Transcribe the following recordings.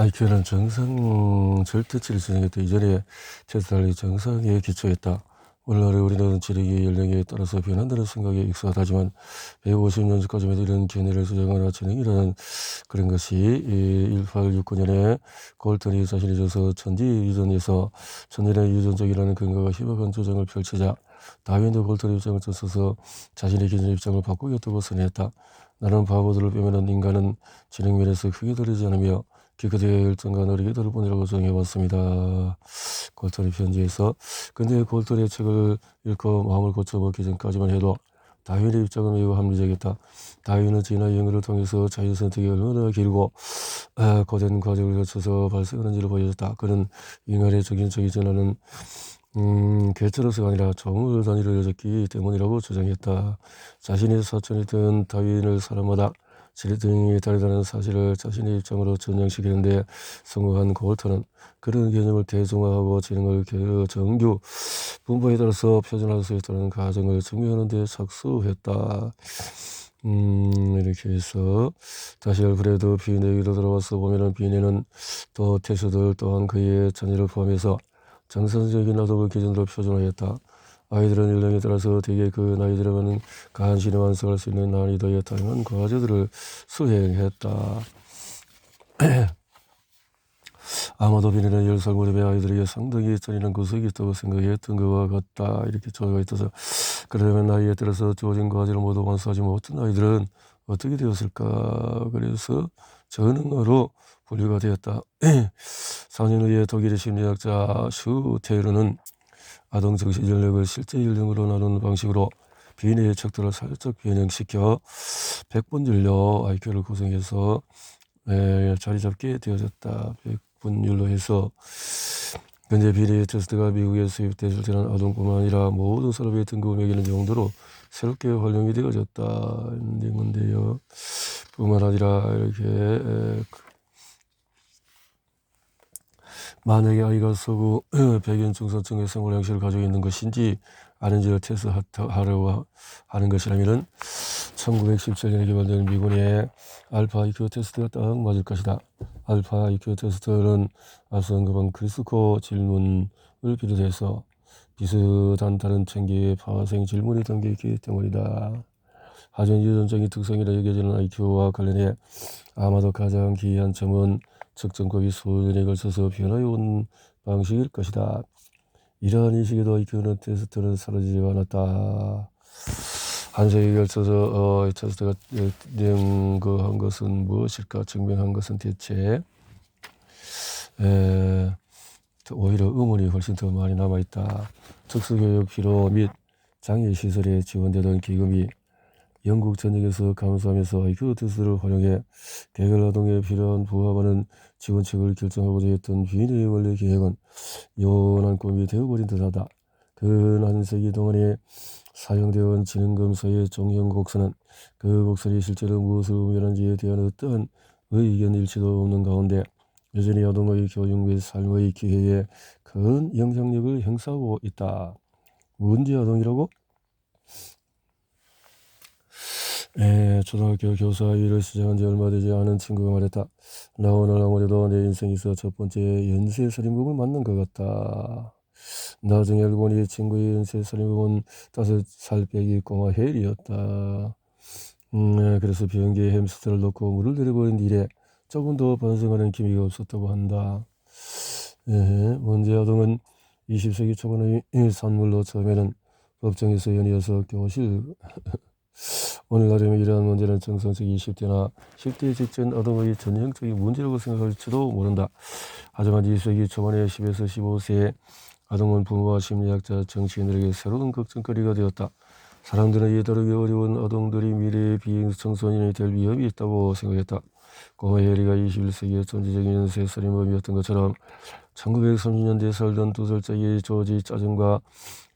IQ는 정상 절대치를 진행했다. 이전에 테스트할 정상에 기초했다. 오늘날의 우리는 지력의 연령에 따라서 변한다는 생각에 익숙하다지만 150년 전까지만 이런 견해를 수정하나 진행이라는 그런 것이 1869년에 골턴이 자신이 져서 천지 유전에서 천일의 유전적이라는 근거가 희박한 주장을 펼치자 다윈도 골턴의 입장을 쫓아서 자신의 기존 입장을 바꾸겠다고 선회했다. 나는 바보들을 빼면 인간은 진행면에서 크게 다르지 않으며 노력이 다를 뿐이라고 정해왔습니다. 골토리 편지에서 근데 골토리의 책을 읽고 마음을 고쳐먹기 전까지만 해도 다윈의 입장은 매우 합리적이었다. 다윈은 진화 영역을 통해서 자유 선택이 얼마나 길고 아, 고된 과정을 거쳐서 발생하는지를 보여줬다. 그는 인간의 적인적이 전하는 음, 개체로서가 아니라 정을 단위로 여겼기 때문이라고 주장했다. 자신의 사촌이던 다윈을 사람마다 지리등이 다르다는 사실을 자신의 입장으로 전형시키는데 성공한 고울터는 그런 개념을 대중화하고 지능을 정규 분포에 따라서 표준화할 수 있다는 가정을 증명하는 데 착수했다. 음, 이렇게 해서 다시 알프레드 비네기로 들어와서 보면은 비네는 또 테스들 또한 그의 자녀를 포함해서 정상적인 아동의 기준으로 표준화했다. 아이들은 연령에 따라서 대개 그 나이들에는 간신히 완성할 수 있는 난이도의 다양한 과제들을 수행했다. 아마도 비네는 열살 무렵의 아이들에게 상당히 잔인한 구석이 있다고 생각했던 것과 같다. 이렇게 조가 있어서 그러면 나이에 따라서 주어진 과제를 모두 완수하지 못한 아이들은 어떻게 되었을까? 그래서 전능어로 분류가 되었다. 4년 후에 독일의 심리학자 슈테르는 아동 정신 연령을 실제 연령으로 나누는 방식으로 비인의 척도를 살짝 변형시켜 100번 진료 IQ를 구성해서 에, 자리 잡게 되어졌다. 100분율로 해서 현재 비례 테스트가 미국에 수입됐을 때는 아동뿐만 아니라 모든 산업에 등급을 매기는 정도로 새롭게 활용이 되어졌다. 있는 건데요. 뿐만 아니라 이렇게 에, 만약에 아이가 서구 중산층의 생활 양식을 가지고 있는 것인지 아닌지를 테스트하려고 하는 것이라면 1917년에 개발된 미군의 알파 IQ 테스트가 딱 맞을 것이다. 알파 IQ 테스트는 앞서 언급한 크리스코 질문을 비롯해서 비슷한 다른 천개의 파생 질문이 담겨 있기 때문이다. 하지만 유전적인 특성이라 여겨지는 IQ와 관련해 아마도 가장 기이한 점은 측정법이 수년에 걸쳐서 변화해 온 방식일 것이다. 이러한 인식에도 IQ는 테스트는 사라지지 않았다. 한 세기에 걸쳐서 어, 테스트가 연구한 것은 무엇일까? 증명한 것은 대체 에, 오히려 의문이 훨씬 더 많이 남아있다. 특수교육 필요 및 장애시설에 지원되던 기금이 영국 전역에서 감수하면서 IQ 테스트를 활용해 개별 아동에 필요한 부합하는 지원책을 결정하고자 했던 비인의 원래 계획은 요원한 꿈이 되어버린 듯하다. 근한 세기 동안에 사용되어 온 지능검사의 종형 곡선은 그 곡선이 실제로 무엇을 의미하는지에 대한 어떠한 의견 일치도 없는 가운데 여전히 아동의 교육 및 삶의 기회에 큰 영향력을 행사하고 있다. 문제 아동이라고? 에, 초등학교 교사 일을 시작한 지 얼마 되지 않은 친구가 말했다. 나 오늘 아무래도 내 인생에서 첫 번째 연쇄 살인범을 만난 것 같다. 나중에 알고 보니 친구의 연쇄 살인범은 다섯 살 빼기 꼬마 헬이었다. 음, 그래서 비행기에 햄스터를 넣고 물을 내려버린 일에 조금 더 반성하는 기미가 없었다고 한다. 에, 문제 아동은 20세기 초반의 산물로 처음에는 법정에서 연이어서 교실 오늘날이면 이러한 문제는 정상적 20대나 10대 직전 아동의 전형적인 문제라고 생각할지도 모른다. 하지만 20세기 초반에 10에서 15세의 아동은 부모와 심리학자, 정치인들에게 새로운 걱정거리가 되었다. 사람들은 이에 다르게 어려운 아동들이 미래의 비행 청소년이 될 위험이 있다고 생각했다. 꼬마 혜리가 21세기의 존재적인 연쇄살인범이었던 것처럼 1930년대에 살던 두 살짜리 조지 짜증과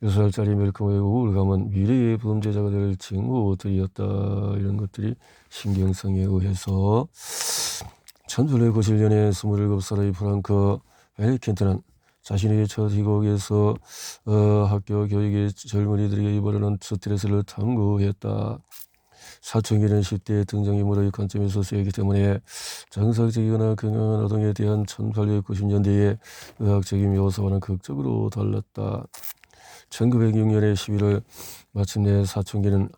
여섯 살짜리 멜컴의 우울감은 미래의 범죄자가 될 징후들이었다. 이런 것들이 신경성에 의해서 1897년에 27살의 프랑크 벨켄트는 자신의 첫 희곡에서 어, 학교 교육의 젊은이들에게 이번에는 스트레스를 탐구했다. 사춘기는 10대의 등장인물의 관점에서 쓰이기 때문에 정상적이거나 건강한 아동에 대한 1890년대의 의학적인 묘사와는 극적으로 달랐다. 1906년의 11월 마침내 사춘기는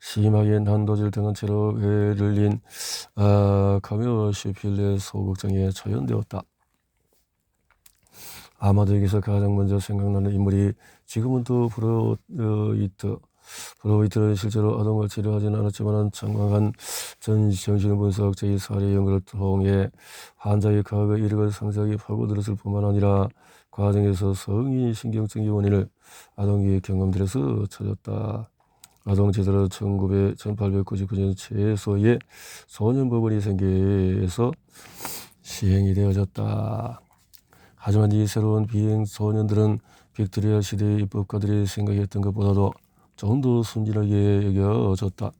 심하게 난도질 등한 채로 베를린 아, 카메어시필레 소극장에 처연되었다. 아마도 여기서 가장 먼저 생각나는 인물이 지금은 또 브로이트 브로이트는 실제로 아동을 치료하지는 않았지만 장강한 전 정신분석적인 사례 연구를 통해 환자의 과거 이력을 상세하게 파고들었을 뿐만 아니라 과정에서 성인 신경증의 원인을 아동의 경험들에서 찾았다. 1900, 1899년 최소의 소년법원이 생겨서 시행이 되어졌다. 하지만 이 새로운 비행 소년들은 빅토리아 시대의 입법가들이 생각했던 것보다도 좀더 순진하게 여겨졌다.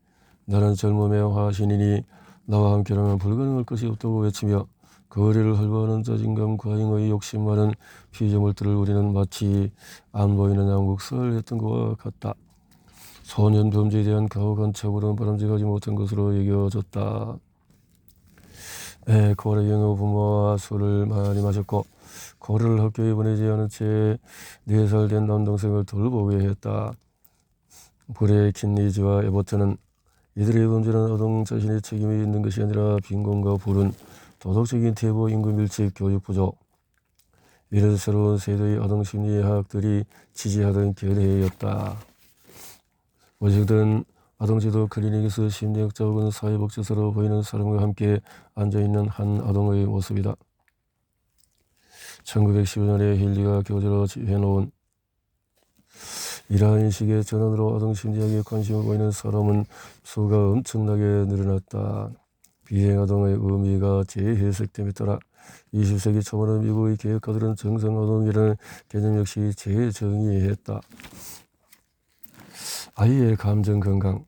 나는 젊음의 화신이니 나와 함께라면 불가능할 것이 없다고 외치며 거리를 헐거하는 자신감 과잉의 욕심 많은 피조물들을 우리는 마치 안 보이는 양국설 했던 것과 같다. 소년 범죄에 대한 가혹한 처벌은 바람직하지 못한 것으로 여겨졌다. 에, 고래 영어 부모와 술을 많이 마셨고 고래를 학교에 보내지 않은 채 네 살 된 남동생을 돌보게 했다. 불의 킨리즈와 에버트는 이들의 범죄는 아동 자신의 책임이 있는 것이 아니라 빈곤과 불은 도덕적인 태보 인구 밀집 교육 부족 이런 새로운 세대의 아동 심리학들이 지지하던 결의였다. 워싱턴 아동지도 클리닉에서 심리학자 혹은 사회복지사로 보이는 사람과 함께 앉아있는 한 아동의 모습이다. 1915년에 힐리가 교재로 해놓은 이러한 식의 전환으로 아동 심리학에 관심을 보이는 사람은 수가 엄청나게 늘어났다. 비행아동의 의미가 재해석됨에 따라 20세기 초반의 미국의 개혁가들은 정상아동이라는 개념 역시 재정의했다. 아이의 감정 건강,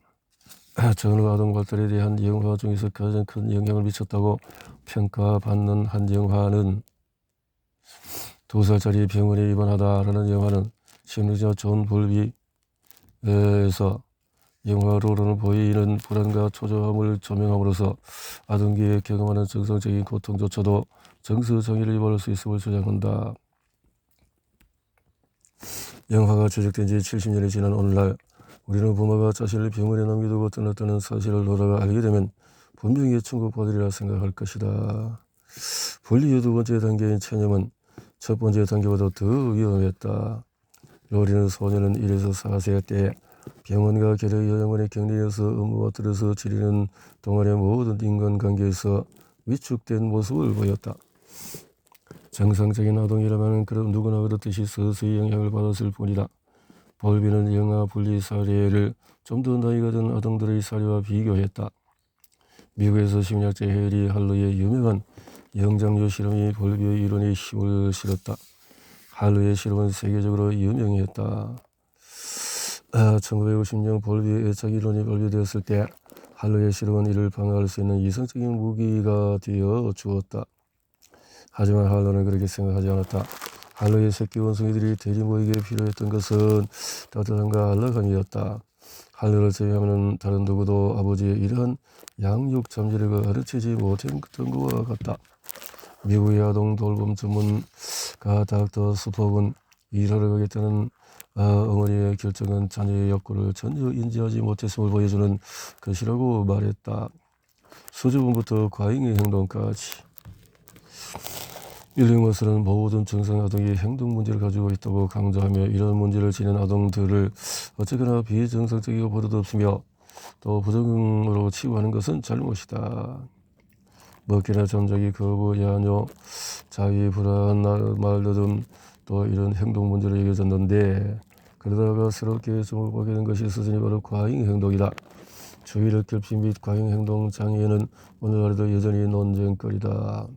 전후 아동 발달에 대한 영화 중에서 가장 큰 영향을 미쳤다고 평가받는 한 영화는 두 살짜리 병원에 입원하다라는 영화는 심리자 존 볼비에서 영화로는 보이는 불안과 초조함을 조명함으로써 아동기에 경험하는 정상적인 고통조차도 정서정의를 유발할 수 있음을 주장한다. 영화가 제작된 지 70년이 지난 오늘날 우리는 부모가 자신을 병원에 남겨두고 떠났다는 사실을 돌아가 알게 되면 분명히 충격받으리라 생각할 것이다. 분리의 두 번째 단계인 체념은 첫 번째 단계보다 더 위험했다. 로리는 소년은 1에서 4세 때 병원과 계력 요양원에 격리해서 업무와 들어서 지리는 동안의 모든 인간관계에서 위축된 모습을 보였다. 정상적인 아동이라면 그런 누구나 그렇듯이 서서히 영향을 받았을 뿐이다. 볼비는 영아 분리 사례를 좀 더 나이가 든 아동들의 사례와 비교했다. 미국에서 심리학자 해리 할로의 유명한 영장류 실험이 볼비의 이론에 힘을 실었다. 할로의 실험은 세계적으로 유명했다. 아, 1950년 볼비의 애착 이론이 발표되었을 때 할로의 실험은 이를 방어할 수 있는 이성적인 무기가 되어 주었다. 하지만 할로는 그렇게 생각하지 않았다. 할로의 새끼 원숭이들이 대리 모에게 필요했던 것은 따뜻함과 안락함이었다. 할로를 제외하면 다른 누구도 아버지의 이러한 양육 잠재력을 가르치지 못했던 것과 같다. 미국의 아동 돌봄 전문 가 닥터 스퍼은 일하러 가겠다는 어, 어머니의 결정은 자녀의 욕구를 전혀 인지하지 못했음을 보여주는 것이라고 말했다. 수줍음부터 과잉의 행동까지. 일링워스는 모든 정상 아동이 행동 문제를 가지고 있다고 강조하며 이런 문제를 지닌 아동들을 어쨌거나 비정상적이고 버릇없으며 또 부정으로 치부하는 것은 잘못이다. 먹기나 잠자기, 거부, 야뇨, 자위, 불안, 말더듬 또 이런 행동 문제로 여겨졌는데 그러다가 새롭게 점을 보게 된 것이 스스로 바로 과잉 행동이다. 주의력 결핍 및 과잉 행동 장애는 오늘날에도 여전히 논쟁거리다.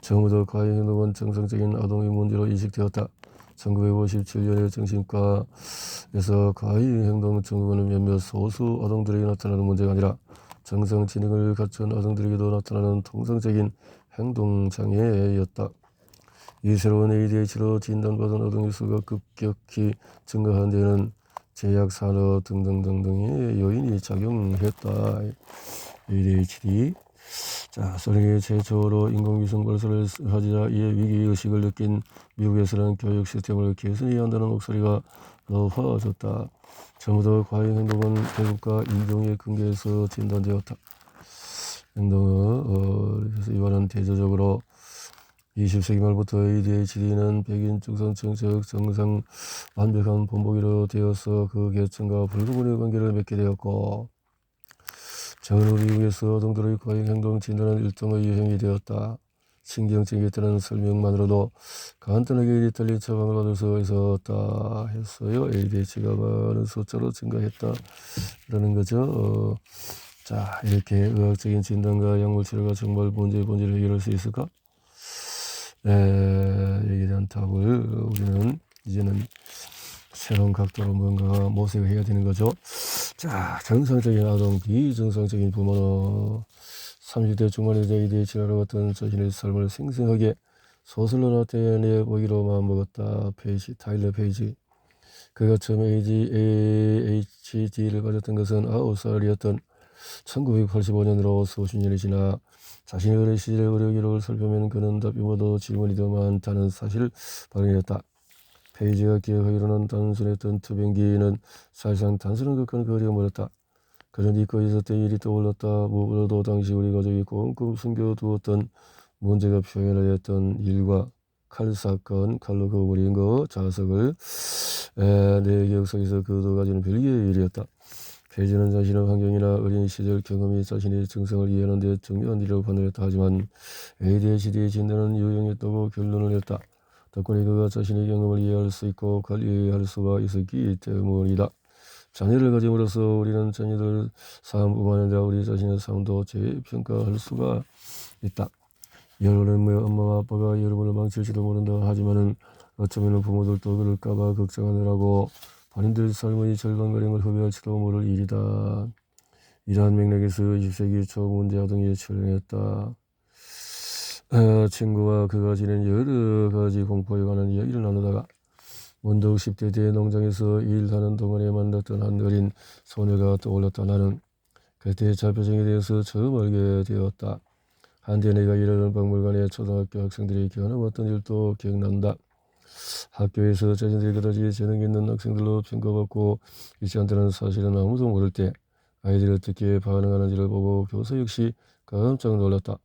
정부도 과잉 행동은 정상적인 아동의 문제로 인식되었다. 1957년에 정신과에서 과잉 행동 증후군은 몇몇 소수 아동들에게 나타나는 문제가 아니라 정상 지능을 갖춘 아동들에게도 나타나는 통상적인 행동장애였다. 이 새로운 ADHD로 진단받은 아동의 수가 급격히 증가한 데는 제약 산업 등등등등의 요인이 작용했다. ADHD. 자, 소련이 최초로 인공위성 발사를 하자 이에 위기의식을 느낀 미국에서는 교육 시스템을 개선해야 한다는 목소리가 높아졌다. 전부 다 과잉 행동은 대국가 인종의 근거에서 진단되었다. 행동은 어, 그래서 이번은 대조적으로 20세기 말부터 ADHD는 백인 중상층적 정상 완벽한 본보기로 되어서 그 계층과 불구분의 관계를 맺게 되었고 전후 미국에서 아동들의 과잉 행동 진단은 일종의 유행이 되었다. 신경증에 따른 설명만으로도 간단하게 디탈린 처방을 받을 수 있었다 했어요. ADHD가 많은 숫자로 증가했다. 라는 거죠. 어, 자, 이렇게 의학적인 진단과 약물 치료가 정말 문제의 본질을 해결할 수 있을까? 에, 여기에 대한 답을 우리는 이제는 새로운 각도로 뭔가 모색을 해야 되는 거죠. 자, 정상적인 아동, 비정상적인 부모는 30대 중반에 ADHD로 같은 자신의 삶을 생생하게 소설로 나타내 보기로 마음먹었다. 페이지, 타일러 페이지. 그가 처음 ADHD를 가졌던 것은 9살이었던 1985년으로 수십 년이 지나 자신의 어린 시절의 의료 기록을 살펴보면 그는 답이 모두 질문이 더 많다는 사실을 발견했다. 페이지가 기억하기로는 단순했던 투병기는 사실상 단순한 것과는 거리가 멀었다. 그는 잊고 있었던 일이 떠올랐다. 무엇보다도 당시 우리 가족이 꽁꽁 숨겨두었던 문제가 표현하였던 일과 칼 사건, 칼로 그어버린 거, 자석을 에, 내 기억 속에서 그도 가지는 별개의 일이었다. 페이지는 자신의 환경이나 어린 시절 경험이 자신의 증상을 이해하는 데 중요한 일이라고 판단했다. 하지만 ADHD의 진단은 유용했다고 결론을 냈다. 덕분에 그가 자신의 경험을 이해할 수 있고 관리할 수가 있었기 때문이다. 자녀를 가짐으로써 우리는 자녀들 삶 뿐만 아니라 우리 자신의 삶도 재평가할 수가 있다. 여러분의 뭐 엄마 아빠가 여러분을 망칠지도 모른다 하지만은 어쩌면 부모들도 그럴까봐 걱정하느라고 본인들 삶의 절반가량을 후회할지도 모를 일이다. 이러한 맥락에서 20세기 초 문제 아동이 출연했다. 어, 친구와 그가 지낸 여러 가지 공포에 관한 이야기를 나누다가 문득 10대 대 농장에서 일하는 동안에 만났던 한 어린 소녀가 떠올랐다. 나는 그때 자표정에 대해서 처음 알게 되었다. 한때 내가 일하는 박물관에 초등학교 학생들이 겨눠봤던 일도 기억난다. 학교에서 자신들이 그다지 재능 있는 학생들로 평가받고 있지 않다는 사실은 아무도 모를 때 아이들이 어떻게 반응하는지를 보고 교사 역시 깜짝 놀랐다.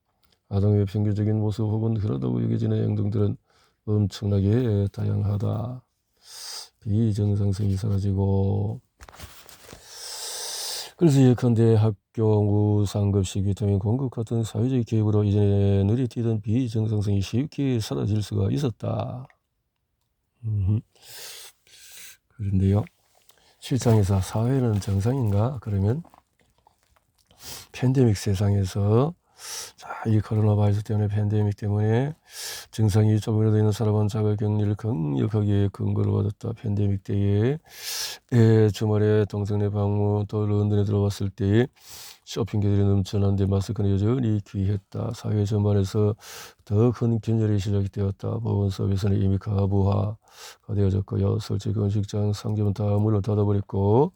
아동의 평균적인 모습 혹은 그러다고 여겨지는 행동들은 엄청나게 다양하다. 비정상성이 사라지고 그래서 예컨대 학교, 상급식, 비타민 공급 같은 사회적 개입으로 이전에 눈이 띄던 비정상성이 쉽게 사라질 수가 있었다. 음, 그런데요. 실상에서 사회는 정상인가? 그러면 팬데믹 세상에서 자, 이 코로나 바이러스 때문에 팬데믹 때문에 증상이 조금이라도 있는 사람은 자가 격리를 강력하게 근거로 받았다. 팬데믹 때에 에, 주말에 동성내 방문 또 런던에 들어왔을 때에 쇼핑객들이 넘쳐난데 마스크는 여전히 귀했다. 사회 전반에서 더 큰 균열이 시작되었다. 보건 서비스는 이미 가부화가 되어졌고요. 솔직히 음식장, 상점은 다 문을 닫아버렸고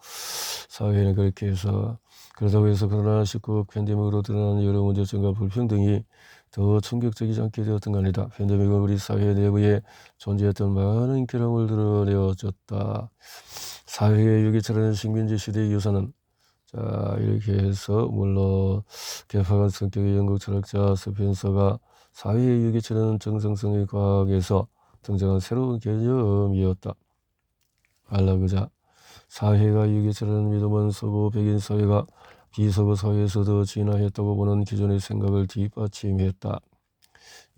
사회는 그렇게 해서 그러다고 해서 코로나19 팬데믹으로 드러난 여러 문제점과 불평등이 더 충격적이지 않게 되었던 건 아니다. 팬데믹은 우리 사회 내부에 존재했던 많은 결함을 드러내어줬다. 사회의 유기처럼 식민지 시대의 유산은 자 이렇게 해서 물론 개파간 성격의 영국 철학자 스펜서가 사회의 유기처럼 정성성의 과학에서 등장한 새로운 개념이었다. 알라그자 사회가 유기처럼 믿음은 서구 백인 사회가 비서구 사회에서도 진화했다고 보는 기존의 생각을 뒷받침했다.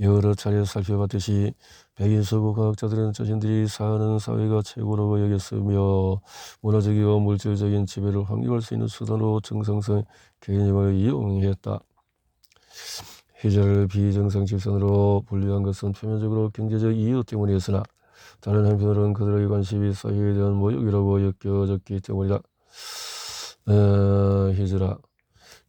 여러 차례 살펴봤듯이 백인 서구 과학자들은 자신들이 사는 사회가 최고라고 여겼으며 문화적이고 물질적인 지배를 확립할 수 있는 수단으로 정상성 개념을 이용했다. 희자를 비정상 집단으로 분류한 것은 표면적으로 경제적 이유 때문이었으나 다른 한편으로는 그들의 관심이 사회에 대한 모욕이라고 여겨졌기 때문이다. 어, 히즈라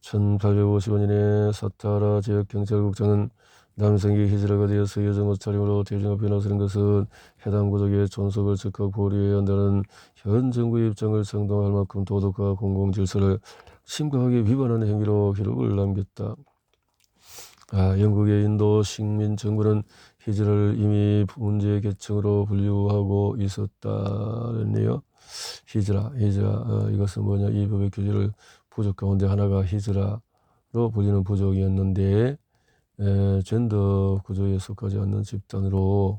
1855년에 사타라 지역 경찰국장은 남성이 히즈라가 되어서 여정 옷 차림으로 대중 앞에 나서는 것은 해당 부족의 존속을 즉각 보류해야 한다는 현 정부의 입장을 정당할 만큼 도덕과 공공질서를 심각하게 위반하는 행위로 기록을 남겼다. 아, 영국의 인도 식민 정부는 히즈라를 이미 문제 계층으로 분류하고 있었다는데요. 히즈라, 히즈라, 어, 이것은 뭐냐? 이 법의 규제를 부족 가운데 하나가 히즈라로 불리는 부족이었는데 에, 젠더 구조에 속하지 않는 집단으로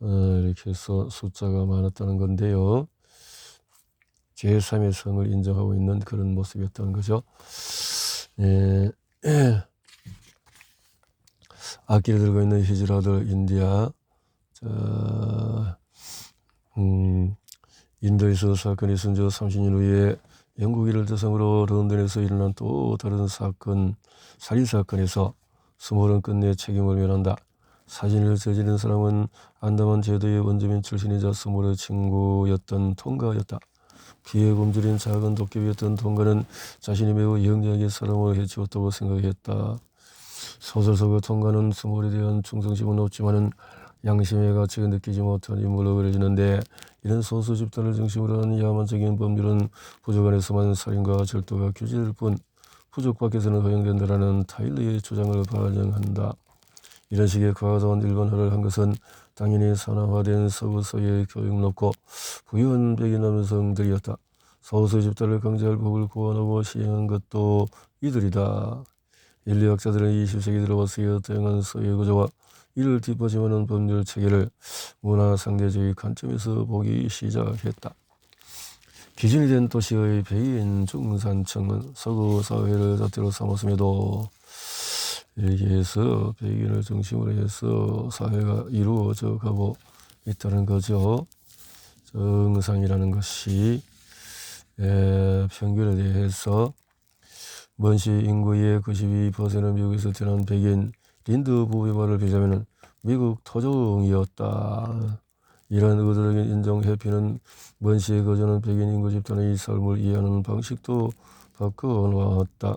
어, 이렇게 해서 숫자가 많았다는 건데요. 제3의 성을 인정하고 있는 그런 모습이었다는 거죠. 에, 악기를 들고 있는 히즈라들 인디아 자, 음, 인도에서 사건이 지 30년 후에 영국인을 대상으로 런던에서 일어난 또 다른 사건 살인 사건에서 스몰은 끝내 책임을 면한다. 사진을 저지른 사람은 안다만 제도의 원주민 출신이자 스몰의 친구였던 통가였다. 피해 굶주린 작은 도깨비였던 통가는 자신이 매우 영리하게 사람을 해치웠다고 생각했다. 소설 속의 통가는 스몰에 대한 충성심은 높지만은 양심의 가치를 느끼지 못한 인물로 그려지는데 이런 소수 집단을 중심으로 한 야만적인 법률은 부족 안에서만 살인과 절도가 규제될 뿐 부족 밖에서는 허용된다라는 타일러의 주장을 반영한다. 이런 식의 과도한 일반화를 한 것은 당연히 산화화된 서구서의 교육 높고 부유한 백인 남성들이었다. 소수 집단을 강제할 법을 고안하고 시행한 것도 이들이다. 인류학자들은 20세기 들어와서 다양한 사회 구조와 이를 뒷받침하는 법률 체계를 문화 상대주의 관점에서 보기 시작했다. 기준이 된 도시의 백인 중산층은 서구 사회를 잣대로 삼았음에도 여기에서 백인을 중심으로 해서 사회가 이루어져 가고 있다는 거죠. 정상이라는 것이 에, 평균에 대해서 먼시 인구의 92%는 미국에서 태어난 백인 린드 부부의 말을 비자면 미국 토종이었다. 이러한 의도적인 인종 회피는 먼시에 거주하는 백인 인구 집단의 삶을 이해하는 방식도 바꿔 놓았다.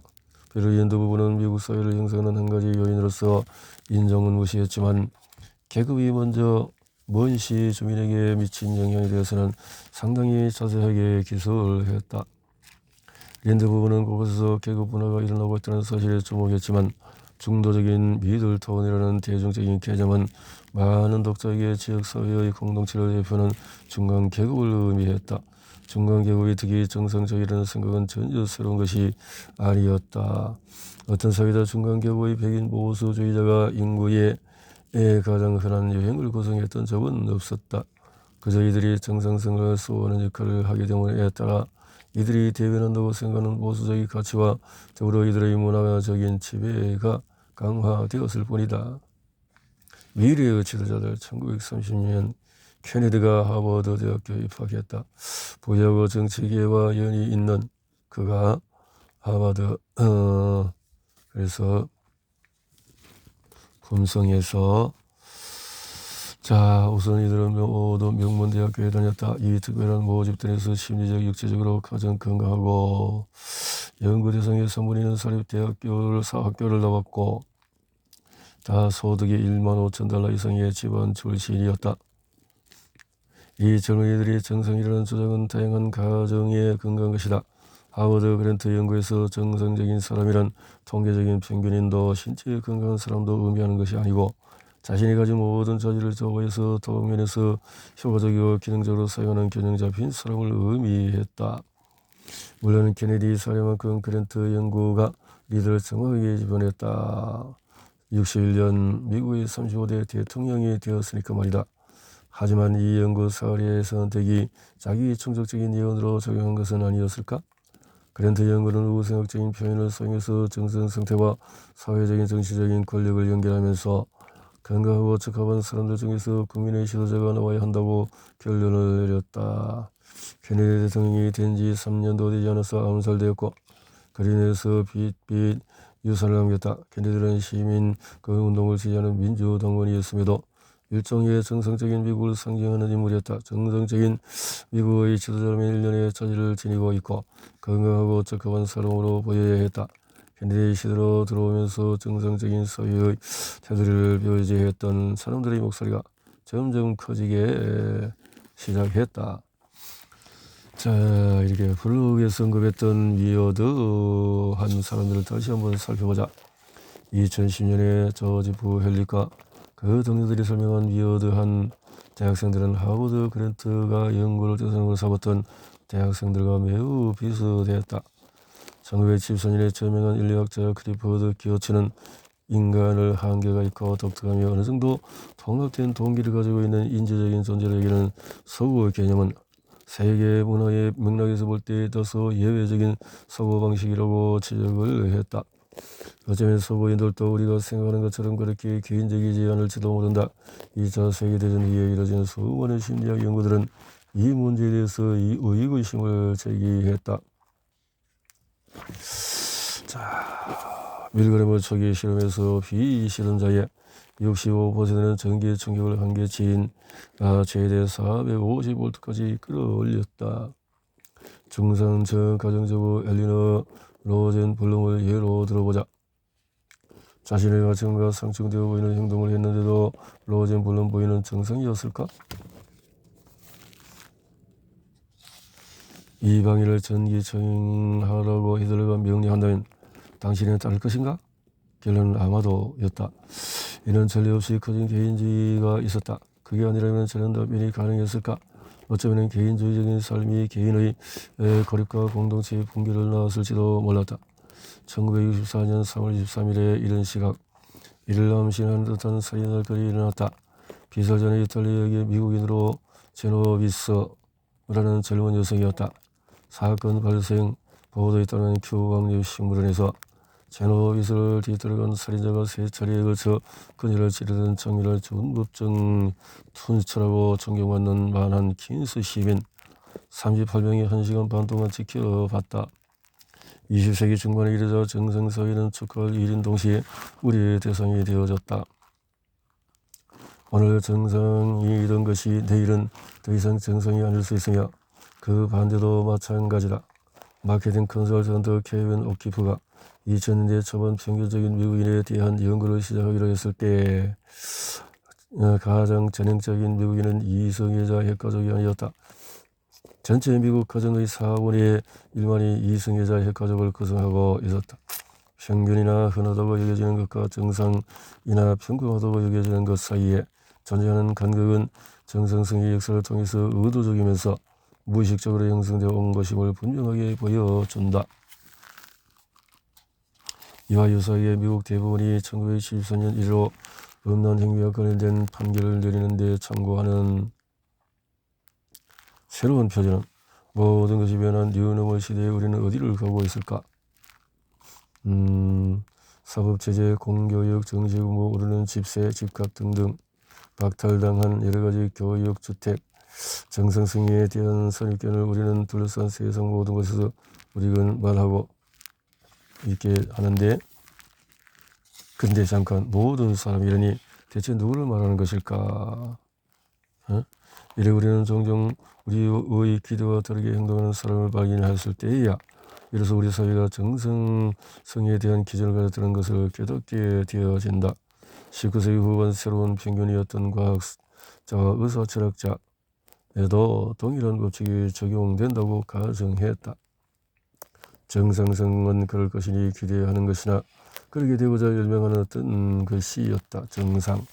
비록 린드 부부는 미국 사회를 형성하는 한 가지 요인으로서 인종은 무시했지만 계급이 먼저 먼시 주민에게 미친 영향에 대해서는 상당히 자세하게 기술했다. 린드 부부는 곳곳에서 계급 분화가 일어나고 있다는 사실에 주목했지만 중도적인 미들톤이라는 대중적인 개념은 많은 독자에게 지역사회의 공동체를 대표하는 중간 계급을 의미했다. 중간 계급이 특히 정상적이라는 생각은 전혀 새로운 것이 아니었다. 어떤 사회다 중간 계급의 백인 보수주의자가 인구의 가장 흔한 유행을 구성했던 적은 없었다. 그저 이들이 정상성을 소원하는 역할을 하게 됨에 따라 이들이 대변한다고 생각하는 보수적인 가치와 더불어 이들의 문화적인 지배가 강화되었을 뿐이다. 미래의 지도자들 1930년 케네디가 하버드 대학교에 입학했다. 부여고 정치계와 연이 있는 그가 하버드 어, 그래서 품성에서 자 우선 이들은 모두 명문대학교에 다녔다. 이 특별한 모집단에서 심리적 육체적으로 가장 건강하고 연구 대상의 선물이는 사립대학교를 사학교를 나왔고 다 소득이 1만 5천 달러 이상의 집안 출신이었다. 이 젊은이들이 정상이라는 주장은 다양한 가정에 근거한 것이다. 하버드 그랜트 연구에서 정상적인 사람이란 통계적인 평균인도 신체 건강한 사람도 의미하는 것이 아니고 자신이 가진 모든 자질을 저하해서 도면에서 효과적이고 기능적으로 사용하는 균형 잡힌 사람을 의미했다. 물론 케네디 사례만큼 그랜트 연구가 리더를 정확하게 집어냈다. 61년 미국의 35대 대통령이 되었으니까 말이다. 하지만 이 연구 사례의 선택이 자기 충족적인 예언으로 적용한 것은 아니었을까? 그랜트 연구는 우생학적인 표현을 사용해서 정선 상태와 사회적인 정치적인 권력을 연결하면서 건강하고 적합한 사람들 중에서 국민의 지도자가 나와야 한다고 결론을 내렸다. 케네디 대통령이 된 지 3년도 되지 않아서 암살되었고 그린에서 빛빛 유산을 남겼다. 케네디는 시민 그 운동을 지지하는 민주당원이었음에도 일종의 정상적인 미국을 상징하는 인물이었다. 정상적인 미국의 지도자라면 일련의 자질을 지니고 있고 건강하고 적합한 사람으로 보여야 했다. 현대 시대로 들어오면서 정상적인 사회의 태도를 배우지 했던 사람들의 목소리가 점점 커지게 시작했다. 자, 이렇게 블로그에서 언급했던 위어드한 사람들을 다시 한번 살펴보자. 2010년에 저지 부 헬리과 그 동료들이 설명한 위어드한 대학생들은 하버드 그랜트가 연구를 대상으로 삼았던 대학생들과 매우 비슷했다. 1974년에 저명한 인류학자 크리포드 기어츠는 인간을 한계가 있고 독특하며 어느 정도 통합된 동기를 가지고 있는 인지적인 존재에게는 서구의 개념은 세계 문화의 맥락에서 볼때 다소 예외적인 사고방식이라고 지적을 했다. 어쩌면 서구인들도 우리가 생각하는 것처럼 그렇게 개인적이지 않을지도 모른다. 2차 세계대전 이후에 이뤄진 수많은 심리학 연구들은 이 문제에 대해서 이 의구심을 제기했다. 자, 밀그램을 초기 실험에서 비실험자의 65%는 전기 충격을 한계치인 아, 최대 450V까지 끌어올렸다. 중상 저가정주부 엘리너 로젠 블룸을 예로 들어보자. 자신의 가정과 상충되어 보이는 행동을 했는데도 로젠 블룸 보이는 정상이었을까? 이 방해를 전기청하라고 히틀러가 명령한다면 당신은 따를 것인가? 결론은 아마도였다. 이는 전례 없이 커진 개인주의가 있었다. 그게 아니라면 저런 답변이 가능했을까? 어쩌면 개인주의적인 삶이 개인의 고립과 공동체의 붕괴를 낳았을지도 몰랐다. 1964년 3월 23일에 이런 시각, 이를 암신하는 듯한 살인할 거리 일어났다. 비설 전에 이탈리아의 미국인으로 제노비스라는 젊은 여성이었다. 사건 발생 보도에 따르는 큐광뉴 신문에서 제노비스를 뒤따라간 살인자가 세 차례에 걸쳐 그녀를 찌르던 정의를 준법정 tun처라고 존경받는 만한 킨스 시민 38명이 1시간 반 동안 지켜봤다. 20세기 중반에 이르자 정상사회는 축하할 일인 동시에 우리의 대상이 되어졌다. 오늘 정상이던 것이 내일은 더 이상 정상이 아닐 수 있으며 그 반대도 마찬가지다. 마케팅 컨설턴트 케빈 오키프가 2000년대 초반 평균적인 미국인에 대한 연구를 시작하기로 했을 때 어, 가장 전형적인 미국인은 이성애자 핵가족이 아니었다. 전체 미국 가정의 4분의 1만이 이성애자 핵가족을 구성하고 있었다. 평균이나 흔하다고 여겨지는 것과 정상이나 평균하다고 여겨지는 것 사이에 존재하는 간격은 정상성의 역사를 통해서 의도적이면서 무의식적으로 형성되어 온 것임을 분명하게 보여준다. 이와 유사하게 미국 대부분이 1974년 1호 음란 행위와 관련된 판결을 내리는 데 참고하는 새로운 표준은 모든 것이 변한 뉴노멀 시대에 우리는 어디를 가고 있을까? 음, 사법체제, 공교육, 정치근무, 오르는 집세, 집값 등등 박탈당한 여러 가지 교육, 주택, 정상승리에 대한 선입견을 우리는 둘러싼 세상 모든 것에서 우리는 말하고 이렇게 하는데 근데 잠깐 모든 사람이 이러니 대체 누구를 말하는 것일까? 어? 이래 우리는 종종 우리의 기대와 다르게 행동하는 사람을 발견했을 때에야 이로써 우리 사회가 정성성에 대한 기준을 가졌다는 것을 깨닫게 되어진다. 19세기 후반 새로운 평균이었던 과학자와 의사 철학자에도 동일한 법칙이 적용된다고 가정했다. 정상성은 그럴 것이니 기대하는 것이나 그렇게 되고자 열명하는 어떤 것이었다. 정상.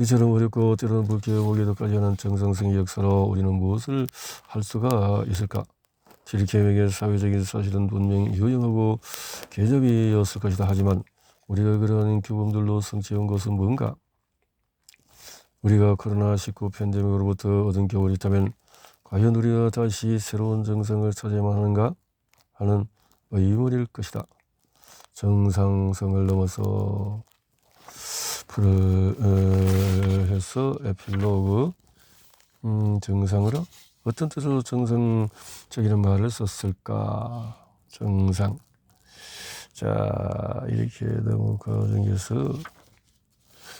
이처럼 어렵고 때로는 불쾌하기도까지 하는 정상성의 역사로 우리는 무엇을 할 수가 있을까? 딜케맥의 사회적인 사실은 분명 유용하고 개념이었을 것이다. 하지만 우리가 그러한 규범들로 성취한 것은 뭔가? 우리가 코로나19 팬데믹으로부터 얻은 교훈이 있다면 과연 우리가 다시 새로운 정상을 찾아야만 하는가 하는 의문일 것이다. 정상성을 넘어서 불을 해서 에필로그 음, 정상으로 어떤 뜻으로 정상적이라는 말을 썼을까? 정상. 자, 이렇게 너무 과정에서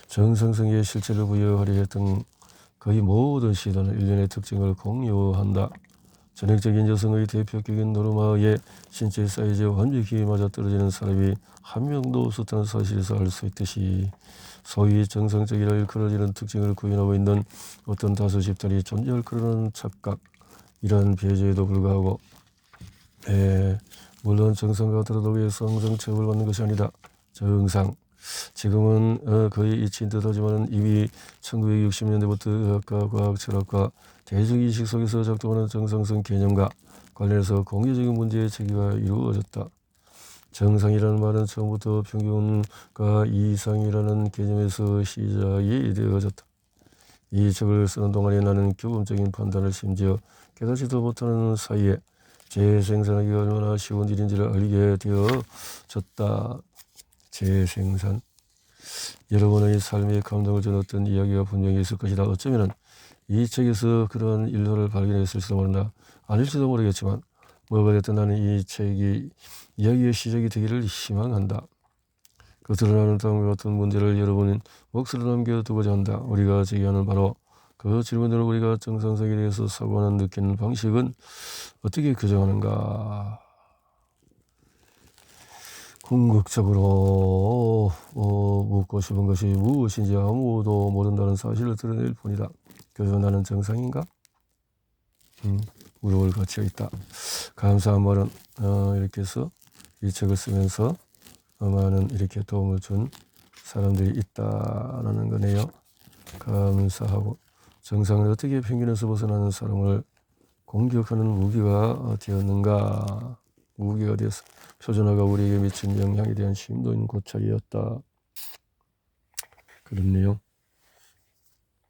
정상성의 실체를 부여하려 했던 거의 모든 시도는 일련의 특징을 공유한다. 전형적인 여성의 대표격인 노르마의 신체 사이즈에 완벽히 맞아떨어지는 사람이 한 명도 없었다는 사실에서 알 수 있듯이 소위 정상적이라 일컬어지는 특징을 구현하고 있는 어떤 다수 집단이 존재할 거라는 착각 이러한 배제에도 불구하고 에, 물론 정상과 하더라도 왜 성성 체험을 받는 것이 아니다. 정상 지금은 어, 거의 잊힌 듯하지만 이미 1960년대부터 의학과 과학 철학과 대중 인식 속에서 작동하는 정상성 개념과 관련해서 공개적인 문제의 제기가 이루어졌다. 정상이라는 말은 처음부터 평균과 이상이라는 개념에서 시작이 되어졌다. 이 책을 쓰는 동안에 나는 교범적인 판단을 심지어 깨닫지도 못하는 사이에 재생산하기가 얼마나 쉬운 일인지를 알게 되어졌다. 재생산. 여러분의 삶에 감동을 준 어떤 이야기가 분명히 있을 것이다. 어쩌면 이 책에서 그런 일화를 발견했을지도 모른다. 아닐지도 모르겠지만 뭐가 됐든 나는 이 책이 이야기의 시작이 되기를 희망한다. 그 드러나는 다음과 같은 문제를 여러분 몫으로 남겨두고자 한다. 우리가 제기하는 바로 그 질문으로 우리가 정상성에 대해서 사고하는 느끼는 방식은 어떻게 규정하는가? 궁극적으로 어, 묻고 싶은 것이 무엇인지 아무도 모른다는 사실을 드러낼 뿐이다. 나는 정상인가? 음, 물어볼 가치가 있다. 감사한 말은 어, 이렇게 해서 이 책을 쓰면서 어, 많은 이렇게 도움을 준 사람들이 있다라는 거네요. 감사하고 정상을 어떻게 평균에서 벗어나는 사람을 공격하는 무기가 어, 되었는가? 무기가 되어서 표준화가 우리에게 미친 영향에 대한 심도인 고찰이었다. 그렇네요.